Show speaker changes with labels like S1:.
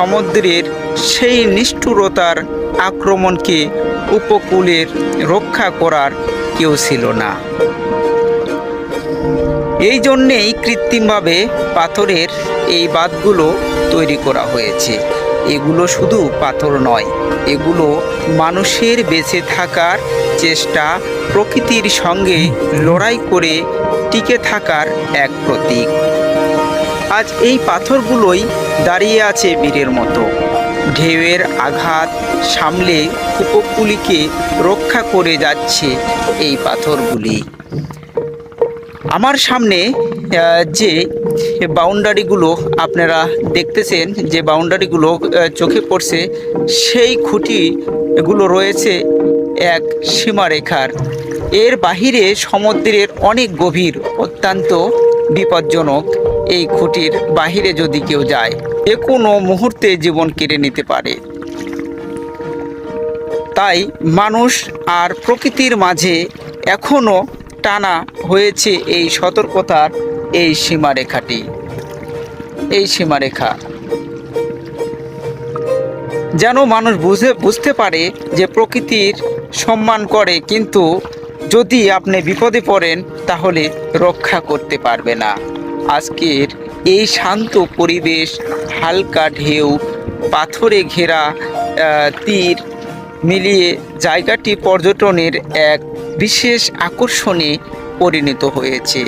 S1: সমুদ্রের সেই নিষ্ঠুরতার আক্রমণকে উপকূলের রক্ষা করার কেউ ছিল না। এই জন্যেই কৃত্রিমভাবে পাথরের এই বাঁধগুলো তৈরি করা হয়েছে। এগুলো শুধু পাথর নয়, এগুলো মানুষের বেঁচে থাকার চেষ্টা, প্রকৃতির সঙ্গে লড়াই করে টিকে থাকার এক প্রতীক। আজ এই পাথরগুলোই দাঁড়িয়ে আছে বীরের মতো। ঢেউয়ের আঘাত সামলে উপকূলীকে রক্ষা করে যাচ্ছে এই পাথরগুলি। আমার সামনে যে বাউন্ডারিগুলো আপনারা দেখতেছেন, যে বাউন্ডারিগুলো চোখে পড়ছে, সেই খুঁটিগুলো রয়েছে এক সীমারেখার। এর বাহিরে সমুদ্রের অনেক গভীর, অত্যন্ত বিপজ্জনক এই খুঁটির বাহিরে যদি কেউ যায়, এ কোনো মুহূর্তে জীবন কেড়ে নিতে পারে। তাই মানুষ আর প্রকৃতির মাঝে এখনও টানা হয়েছে এই সতর্কতার এই সীমারেখাটি। এই সীমারেখা। যেন মানুষ বুঝে, বুঝতে পারে যে প্রকৃতির সম্মান করে, কিন্তু যদি আপনি বিপদে পড়েন, তাহলে রক্ষা করতে পারবে না। আজকের এই শান্ত পরিবেশ, হালকা ঢেউ, পাথরে ঘেরা তীর মিলিয়ে জায়গাটি পর্যটনের এক বিশেষ আকর্ষণে পরিণত হয়েছে।